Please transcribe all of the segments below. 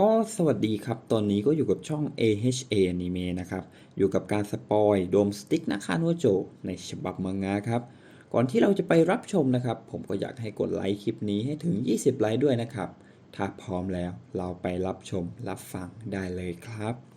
ก็สวัสดีครับ ตอนนี้ก็อยู่กับช่อง AHA Anime นะครับ อยู่กับการสปอยโดมสติ๊กนะคาโนโจ ในฉบับมังงะครับ ก่อนที่เราจะไปรับชมนะครับ ผมก็อยากให้กดไลค์คลิปนี้ให้ถึง 20 ไลค์ด้วยนะครับ ถ้าพร้อมแล้วเราไปรับชมรับฟังได้เลยครับ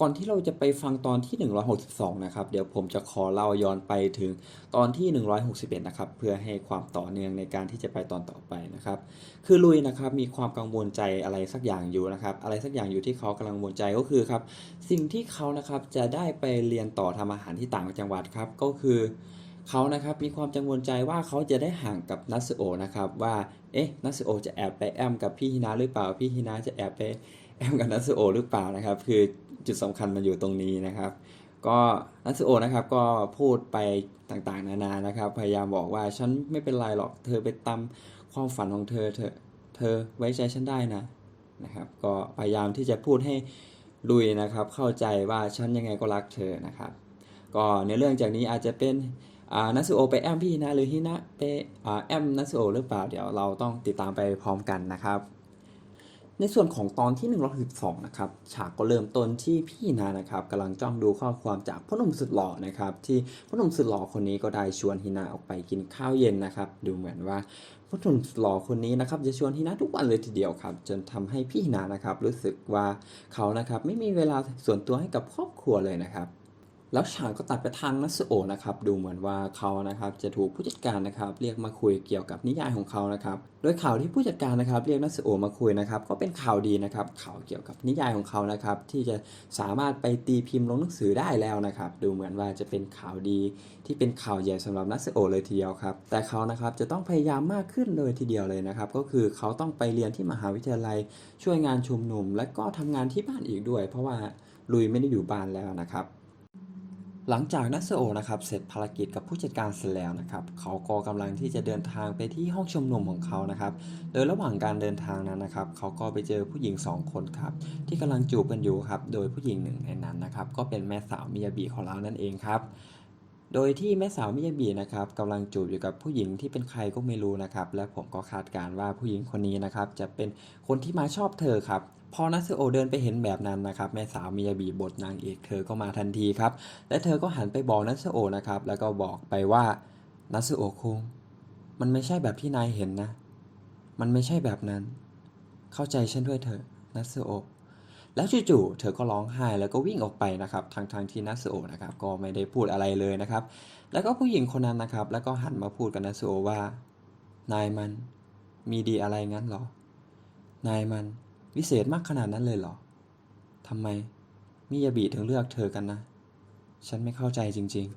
ก่อนที่เราจะไปฟังตอนที่ 162 นะครับ เดี๋ยวผมจะขอเล่าย้อนไปถึงตอนที่ 161 นะครับ เพื่อให้ความต่อเนื่องในการที่จะไปตอนต่อไปนะครับ คือลุยนะครับมีความกังวลใจอะไรสักอย่างอยู่นะครับ อะไรสักอย่างอยู่ที่เขากำลังกังวลใจก็คือครับ สิ่งที่เขานะครับจะได้ไปเรียนต่อทำอาหารที่ต่างจังหวัดครับ ก็คือเขานะครับมีความกังวลใจว่าเขาจะได้ห่างกับนัสโอะนะครับว่าเอ๊ะนัสโอะจะแอบไปแอมกับพี่ฮินาหรือเปล่าพี่ฮินาจะแอบไปแอมกับนัสโอะหรือเปล่านะครับ คือ จุดสำคัญมันอยู่ตรงนี้นะครับ ก็นัสโอนะครับก็พูดไปต่างๆ นานานะครับ พยายามบอกว่าฉันไม่เป็นไรหรอกเธอไปตามความฝันของเธอเธอเธอไว้ใจฉันได้นะนะครับ ก็พยายามที่จะพูดให้ลุยนะครับ เข้าใจว่าฉันยังไงก็รักเธอนะครับ ก็ในเรื่องจากนี้อาจจะเป็นนัสโอไปแอมพี่นะหรือฮินะไปอแอมนัสโอหรือเปล่าเดี๋ยวเราต้องติดตามไปพร้อมกันนะครับ ในส่วนของตอนที่ 112 นะครับ ฉากก็เริ่มต้นที่พี่นานะครับกำลังจ้องดูข้อความจากพ่อหนุ่มสุดหล่อนะครับ ที่พ่อหนุ่มสุดหล่อคนนี้ก็ได้ชวนฮินาออกไปกินข้าวเย็นนะครับ ดูเหมือนว่าพ่อหนุ่มสุดหล่อคนนี้นะครับ จะชวนฮินาทุกวันเลยทีเดียวครับ จนทำให้พี่นานะครับ รู้สึกว่าเขานะครับไม่มีเวลาส่วนตัวให้กับครอบครัวเลยนะครับ แล้วฉากก็ตัดไปทางนัสโอนะครับ ดูเหมือนว่าเขานะครับจะถูกผู้จัดการนะครับ เรียกมาคุยเกี่ยวกับนิยายของเขานะครับ โดยข่าวที่ผู้จัดการนะครับ เรียกนัสโอมาคุยนะครับ ก็เป็นข่าวดีนะครับ ข่าวเกี่ยวกับนิยายของเขานะครับ ที่จะสามารถไปตีพิมพ์ลงหนังสือได้แล้วนะครับ ดูเหมือนว่าจะเป็นข่าวดีที่เป็นข่าวใหญ่สำหรับนัสโอเลยทีเดียวครับ แต่เขานะครับจะต้องพยายามมากขึ้นเลยทีเดียวเลยนะครับ ก็คือเขาต้องไปเรียนที่มหาวิทยาลัยช่วยงานชุมนุม และก็ทำงานที่บ้านอีกด้วย เพราะว่าลุยไม่ได้อยู่บ้านแล้วนะครับ หลังจากนัสโอนะครับเสร็จภารกิจกับผู้จัดการเสร็จแล้วนะครับเขาก็กำลังที่จะเดินทางไปที่ห้องชมนุมของเขานะครับ โดยระหว่างการเดินทางนั้นนะครับ เขาก็ไปเจอผู้หญิงสองคนครับที่กำลังจูบกันอยู่ครับ โดยผู้หญิงหนึ่งในนั้นนะครับ ก็เป็นแม่สาวมิยาบิของเรานั่นเองครับ โดยที่แม่สาวมิยาบินะครับกำลังจูบอยู่กับผู้หญิงที่เป็นใครก็ไม่รู้นะครับ และผมก็คาดการณ์ว่าผู้หญิงคนนี้นะครับจะเป็นคนที่มาชอบเธอครับพอนัสโอเดินไปเห็นแบบนั้นนะครับแม่สาวมิยาบิบทนางเอกเธอก็มาทันทีครับและเธอก็หันไปบอกนัสโอนะครับแล้วก็บอกไปว่านัสโอคุงมันไม่ใช่แบบที่นายเห็นนะ มันไม่ใช่แบบนั้น เข้าใจฉันด้วยเถอะนัสโอ แล้วจู่ๆเธอก็ร้องไห้แล้วก็วิ่งออกไปนะครับทางทางที่นัสโอะนะครับก็ไม่ได้พูดอะไรเลยนะครับ แล้วก็ผู้หญิงคนนั้นนะครับ แล้วก็หันมาพูดกับนัสโอะว่านายมันมีดีอะไรงั้นหรอ นายมันวิเศษมากขนาดนั้นเลยเหรอทำไมมิยาบิถึงเลือกเธอกันนะ ฉันไม่เข้าใจจริง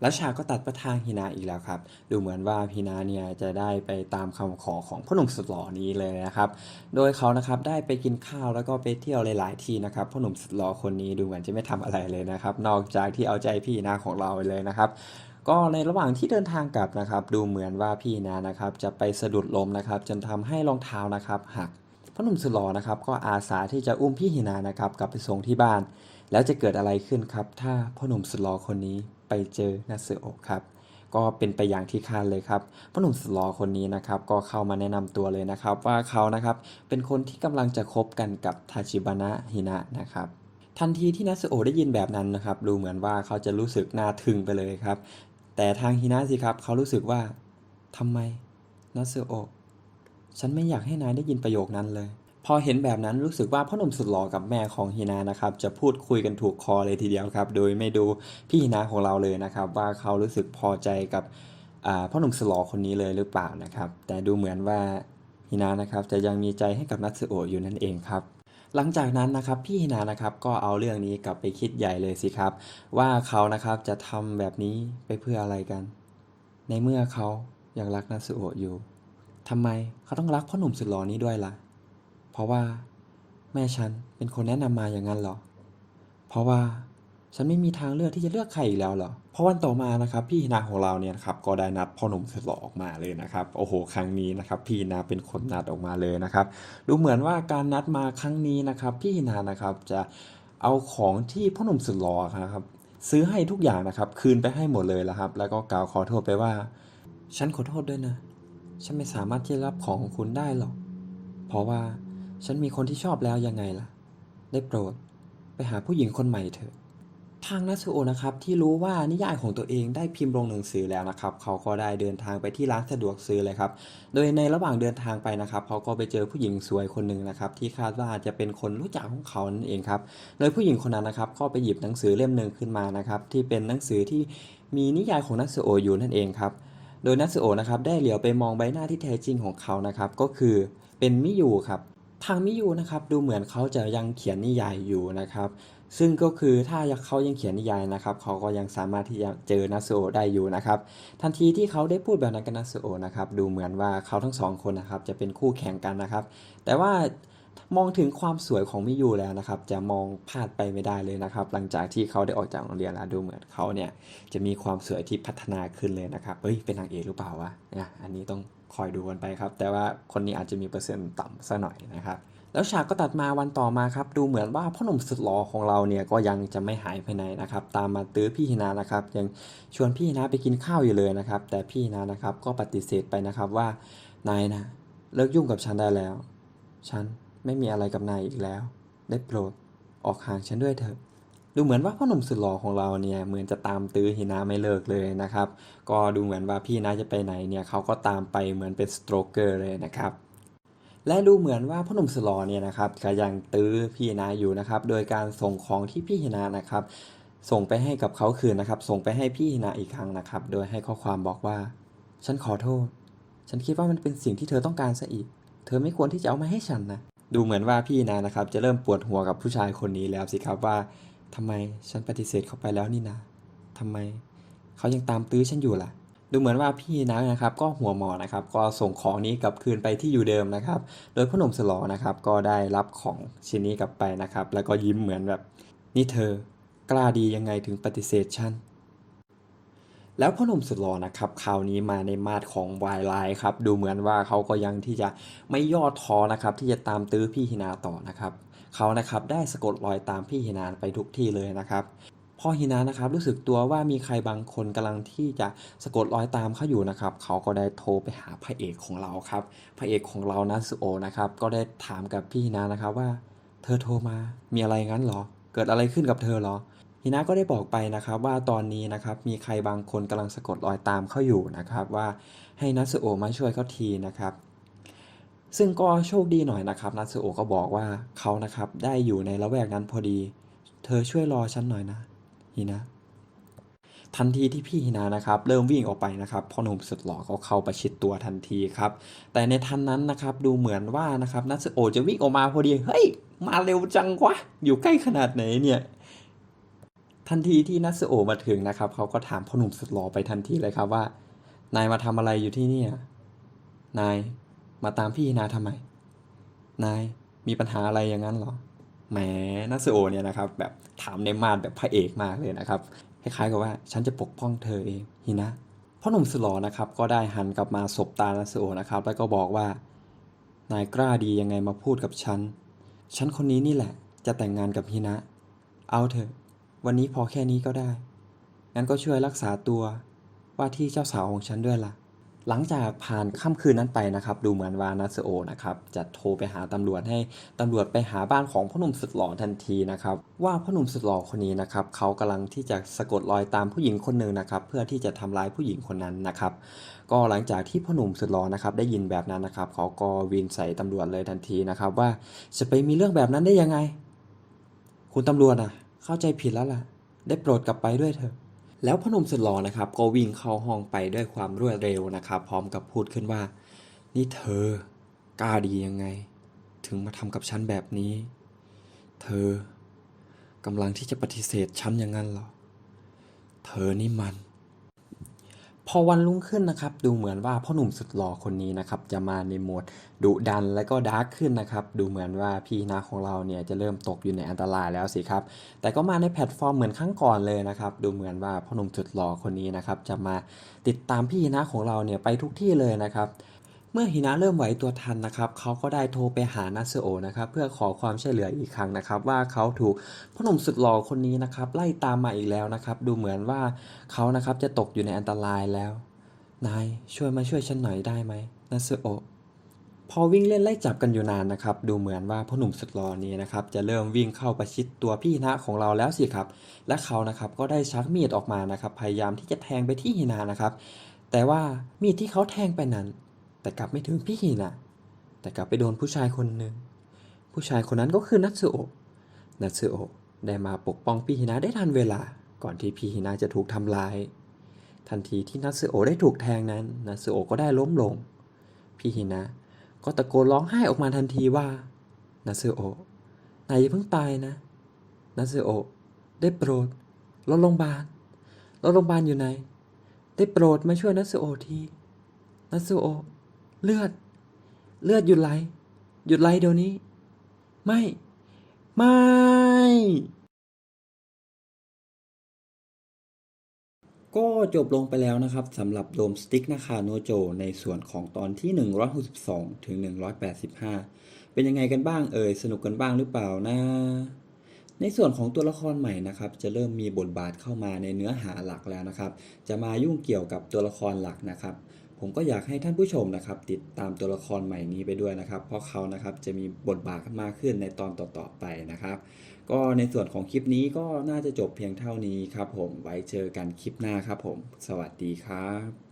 ๆแล้วฉากก็ตัดประทางฮินาอีกแล้วครับ ดูเหมือนว่าฮินาเนี่ยจะได้ไปตามคำขอของพ่อหนุ่มสุดหล่อนี้เลยนะครับ โดยเขานะครับได้ไปกินข้าวแล้วก็ไปเที่ยวหลาย ๆ ที่นะครับพ่อหนุ่มสุดหล่อคนนี้ดูเหมือนจะไม่ทำอะไรเลยนะครับ นอกจากที่เอาใจพี่ฮินาของเราไปเลยนะครับก็ในระหว่างที่เดินทางกลับนะครับ ดูเหมือนว่าพี่นานะครับ จะไปสะดุดล้มนะครับ จนทำให้รองเท้านะครับหักพ่อหนุ่มสุดหล่อนะครับ ก็อาสาที่จะอุ้มพี่หินานะครับ กลับไปส่งที่บ้าน แล้วจะเกิดอะไรขึ้นครับ ถ้าพ่อหนุ่มสุดหล่อคนนี้ ไปเจอนัสโอครับก็เป็นไปอย่างที่คาดเลยครับพ่อหนุ่มสุดหล่อคนนี้นะครับก็เข้ามาแนะนำตัวเลยนะครับ ว่าเขานะครับเป็นคนที่กำลังจะคบกันกับทาชิบานะฮินะนะครับทันทีที่นัสโอได้ยินแบบนั้นนะครับดูเหมือนว่าเขาจะรู้สึกน่าทึ่งไปเลยครับ แต่ทางฮินะสิครับเขารู้สึกว่าทำไมนัสโอฉันไม่อยากให้นายได้ยินประโยคนั้นเลย อเห็นแบบนั้นรู้สึกว่าพ่อหนุ่มสุดหล่อกับแม่ของฮินานะครับจะพูดคุยกันถูกคอเลยทีเดียวครับ โดยไม่ดูพี่ฮินาของเราเลยนะครับ ว่าเขารู้สึกพอใจกับพ่อหนุ่มสุดหล่อคนนี้เลยหรือเปล่านะครับ แต่ดูเหมือนว่าฮินานะครับจะยังมีใจให้กับนัตสึโอะอยู่นั่นเองครับหลังจากนั้นนะครับพี่ฮินานะครับก็เอาเรื่องนี้กลับไปคิดใหญ่เลยสิครับ ว่าเขานะครับจะทำแบบนี้ไปเพื่ออะไรกัน ในเมื่อเขายังรักนัตสึโอะอยู่ทำไมเขาต้องรักพ่อหนุ่มสุดหล่อนี้ด้วยล่ะ เพราะว่าแม่ฉันเป็นคนแนะนำมาอย่างนั้นหรอ เพราะว่าฉันไม่มีทางเลือกที่จะเลือกใครอีกแล้วเหรอ เพราะวันต่อมานะครับ พี่นาของเราเนี่ยครับก็ได้นัดพ่อหนุ่มสุดหล่อออกมาเลยนะครับ โอ้โห ครั้งนี้นะครับพี่นาเป็นคนนัดออกมาเลยนะครับ ดูเหมือนว่าการนัดมาครั้งนี้นะครับ พี่นานะครับจะเอาของที่พ่อหนุ่มสุดหล่อครับ ซื้อให้ทุกอย่างนะครับ คืนไปให้หมดเลยแล้วครับ แล้วก็กล่าวขอโทษไปว่า ฉันขอโทษด้วยนะ ฉันไม่สามารถที่จะรับของของคุณได้หรอก เพราะว่า ฉันมีคนที่ชอบแล้วยังไงล่ะ ได้โปรด ไปหาผู้หญิงคนใหม่เถอะ ทางนัสโอนะครับ ที่รู้ว่านิยายของตัวเองได้พิมพ์ลงหนังสือแล้วนะครับ เขาก็ได้เดินทางไปที่ร้านสะดวกซื้อเลยครับ โดยในระหว่างเดินทางไปนะครับ เขาก็ไปเจอผู้หญิงสวยคนหนึ่งนะครับ ที่คาดว่าจะเป็นคนรู้จักของเขานั่นเองครับโดยผู้หญิงคนนั้นนะครับ ก็ไปหยิบหนังสือเล่มหนึ่งขึ้นมานะครับ ที่เป็นหนังสือที่มีนิยายของนัสโออยู่นั่นเองครับโดยนัสโอนะครับได้เหลียวไปมองใบหน้าที่แท้จริงของเขานะครับ ก็คือเป็นมิยูครับ ทางมิยูนะครับดูเหมือนเขาจะยังเขียนนิยายอยู่นะครับ ซึ่งก็คือถ้าเขายังเขียนนิยายนะครับเขาก็ยังสามารถที่จะเจอนัสโอได้อยู่นะครับ ทันทีที่เขาได้พูดแบบนั้นกับนัสโอนะครับดูเหมือนว่าเขาทั้งสองคนนะครับจะเป็นคู่แข่งกันนะครับ แต่ว่ามองถึงความสวยของมิยูแล้วนะครับ จะมองพลาดไปไม่ได้เลยนะครับ หลังจากที่เขาได้ออกจากโรงเรียนแล้วดูเหมือนเขาเนี่ยจะมีความสวยที่พัฒนาขึ้นเลยนะครับเฮ้ยเป็นนางเอกหรือเปล่าวะเนี่ยอันนี้ต้อง คอยดูกันไปครับ แต่ว่าคนนี้อาจจะมีเปอร์เซ็นต์ต่ำสักหน่อยนะครับ แล้วฉากก็ตัดมาวันต่อมาครับ ดูเหมือนว่าพ่อหนุ่มสุดหล่อของเราเนี่ยก็ยังจะไม่หายไปไหนนะครับ ตามมาตื้อพี่ฮินานะครับ ยังชวนพี่ฮินาไปกินข้าวอยู่เลยนะครับ แต่พี่ฮินานะครับก็ปฏิเสธไปนะครับว่านายนะเลิกยุ่งกับฉันได้แล้ว ฉันไม่มีอะไรกับนายอีกแล้ว ได้โปรดออกห่างฉันด้วยเถอะ ดูเหมือนว่าพ่อหนุ่มสุดหล่อของเราเนี่ยเหมือนจะตามตื้อฮินาไม่เลิกเลยนะครับ ก็ดูเหมือนว่าพี่นาจะไปไหนเนี่ยเขาก็ตามไปเหมือนเป็นสโตรกเกอร์เลยนะครับและดูเหมือนว่าพ่อหนุ่มสลอเนี่ยนะครับก็ยังตื้อพี่นาอยู่นะครับ โดยการส่งของที่พี่ฮินานะครับ ส่งไปให้กับเขาคืนนะครับ ส่งไปให้พี่ฮินาอีกครั้งนะครับ โดยให้ข้อความบอกว่า ฉันขอโทษ ฉันคิดว่ามันเป็นสิ่งที่เธอต้องการซะอีก เธอไม่ควรที่จะเอามาให้ฉันนะ ดูเหมือนว่าพี่นานะครับ จะเริ่มปวดหัวกับผู้ชายคนนี้แล้วสิครับว่า ทำไมฉันปฏิเสธเขาไปแล้วนี่นะทำไมเขายังตามตื้อฉันอยู่ล่ะ ดูเหมือนว่าพี่นะนะครับ ก็หัวหมอนะครับ ก็ส่งของนี้กลับคืนไปที่อยู่เดิมนะครับ โดยพ่อหนุ่มสลอนะครับ ก็ได้รับของชิ้นนี้กลับไปนะครับ แล้วก็ยิ้มเหมือนแบบ นี่เธอกล้าดียังไงถึงปฏิเสธฉันแล้วพ่อหนุ่มสุดหล่อนะครับคราวนี้มาในมาดของวายไลน์ครับดูเหมือนว่าเขาก็ยังที่จะไม่ย่อท้อนะครับที่จะตามตื้อพี่ฮินาต่อนะครับ เขานะครับได้สะกดรอยตามพี่ฮินานไปทุกที่เลยนะครับพอฮินานะครับรู้สึกตัวว่ามีใครบางคนกำลังที่จะสะกดรอยตามเขาอยู่นะครับเขาก็ได้โทรไปหาพระเอกของเราครับพระเอกของเรานัสุโอนะครับก็ได้ถามกับพี่ฮินานะครับว่า เธอโทรมา มีอะไรงั้นเหรอ เกิดอะไรขึ้นกับเธอเหรอฮินาก็ได้บอกไปนะครับว่าตอนนี้นะครับมีใครบางคนกำลังสะกดรอยตามเขาอยู่นะครับว่าให้นัสุโอมาช่วยเขาทีนะครับ ซึ่งก็โชคดีหน่อยนะครับนัตสึโอะก็บอกว่าเขานะครับได้อยู่ในละแวกนั้นพอดี เธอช่วยรอฉันหน่อยนะฮินะ ทันทีที่พี่ฮินานะครับ เริ่มวิ่งออกไปนะครับพ่อหนุ่มสุดหล่อก็เข้าประชิดตัวทันทีครับ แต่ในทันนั้นนะครับดูเหมือนว่านะครับนัตสึโอะจะวิ่งออกมาพอดีเฮ้ยมาเร็วจังวะอยู่ใกล้ขนาดไหนเนี่ยทันทีที่นัสโอะมาถึงนะครับ เขาก็ถามพ่อหนุ่มสุดหล่อไปทันทีเลยครับว่า นายมาทำอะไรอยู่ที่นี่นาย มาตามพี่นาทำไม นายมีปัญหาอะไรอย่างนั้นเหรอ แหมนัสโอเนี่ยนะครับแบบถามในมาดแบบพระเอกมากเลยนะครับคล้ายๆกับว่าฉันจะปกป้องเธอเองฮินะพ่อหนุ่มสุดหล่อนะครับก็ได้หันกลับมาสบตานัสโอนะครับแล้วก็บอกว่า นายกล้าดียังไงมาพูดกับฉัน ฉันคนนี้นี่แหละ จะแต่งงานกับฮินะ เอาเถอะ วันนี้พอแค่นี้ก็ได้ งั้นก็ช่วยรักษาตัวว่าที่เจ้าสาวของฉันด้วยล่ะ หลังจากผ่านค่ำคืนนั้นไปนะครับ ดูเหมือนว่านัสโอนะครับจะโทรไปหาตำรวจให้ตำรวจไปหาบ้านของพ่อหนุ่มสุดหล่อทันทีนะครับ ว่าพ่อหนุ่มสุดหล่อคนนี้นะครับเขากำลังที่จะสะกดรอยตามผู้หญิงคนหนึ่งนะครับ เพื่อที่จะทำร้ายผู้หญิงคนนั้นนะครับ ก็หลังจากที่พ่อหนุ่มสุดหล่อนะครับได้ยินแบบนั้นนะครับเขาก็วินใส่ตำรวจเลยทันทีนะครับว่าจะไปมีเรื่องแบบนั้นได้ยังไง คุณตำรวจนะเข้าใจผิดแล้วล่ะ ได้โปรดกลับไปด้วยเถอะ แล้วพอหนุ่มสุดหล่อนะครับ ก็วิ่งเข้าห้องไปด้วยความรวดเร็วนะครับ พร้อมกับพูดขึ้นว่า นี่เธอกล้าดียังไง ถึงมาทำกับฉันแบบนี้ เธอกำลังที่จะปฏิเสธฉันอย่างนั้นเหรอ เธอนี่มัน พอวันรุ่งขึ้นนะครับ ดูเหมือนว่าพ่อหนุ่มสุดหล่อคนนี้นะครับจะมาในโหมดดุดันและก็ดาร์กขึ้นนะครับ ดูเหมือนว่าพี่นาของเราเนี่ยจะเริ่มตกอยู่ในอันตรายแล้วสิครับ แต่ก็มาในแพลตฟอร์มเหมือนครั้งก่อนเลยนะครับ ดูเหมือนว่าพ่อหนุ่มสุดหล่อคนนี้นะครับจะมาติดตามพี่นาของเราเนี่ยไปทุกที่เลยนะครับ เมื่อฮินะเริ่มไหวตัวทันนะครับเขาก็ได้โทรไปหานัสโอะนะครับเพื่อขอความช่วยเหลืออีกครั้งนะครับว่าเขาถูกพ่อหนุ่มสุดหล่อคนนี้นะครับไล่ตามมาอีกแล้วนะครับดูเหมือนว่าเขานะครับจะตกอยู่ในอันตรายแล้ว นายช่วยมาช่วยฉันหน่อยได้ไหมนัสโอะพอวิ่งเล่นไล่จับกันอยู่นานนะครับ ดูเหมือนว่าพ่อหนุ่มสุดหล่อนี้นะครับจะเริ่มวิ่งเข้าประชิดตัวพี่หินะของเราแล้วสิครับ และเขานะครับก็ได้ชักมีดออกมานะครับ พยายามที่จะแทงไปที่หินะนะครับ แต่ว่ามีดที่เขาแทงไปนั้น แต่กลับไม่ถึงพี่หินะแต่กลับไปโดนผู้ชายคนหนึ่ง ผู้ชายคนนั้นก็คือนัตสึโอะนัตสึโอะได้มาปกป้องพี่หินะได้ทันเวลา ก่อนที่พี่หินะจะถูกทำร้าย ทันทีที่นัตสึโอะได้ถูกแทงนั้น นัตสึโอะก็ได้ล้มลง พี่หินะก็ตะโกนร้องไห้ออกมาทันทีว่านัตสึโอะนายอย่าเพิ่งตายนะ นัตสึโอะได้โปรดรถโรงพยาบาลรถโรงพยาบาลอยู่ไหน ได้โปรดมาช่วยนัตสึโอะทีนัตสึโอะ เลือด เลือดหยุดไหล หยุดไหลเดี๋ยวนี้ ไม่ ไม่ ก็จบลงไปแล้วนะครับสำหรับโดมสติ๊กนาคาโนโจ ในส่วนของตอนที่ 162 ถึง 185 เป็นยังไงกันบ้างเอ่ย สนุกกันบ้างหรือเปล่านะในส่วนของตัวละครใหม่นะครับจะเริ่มมีบทบาทเข้ามาในเนื้อหาหลักแล้วนะครับ จะมายุ่งเกี่ยวกับตัวละครหลักนะครับ ผมก็อยากให้ท่านผู้ชมนะครับ ติดตามตัวละครใหม่นี้ไปด้วยนะครับ เพราะเขานะครับจะมีบทบาทมากขึ้นในตอนต่อๆไปนะครับ ก็ในส่วนของคลิปนี้ก็น่าจะจบเพียงเท่านี้ครับผมไว้เจอกันคลิปหน้าครับผม สวัสดีครับ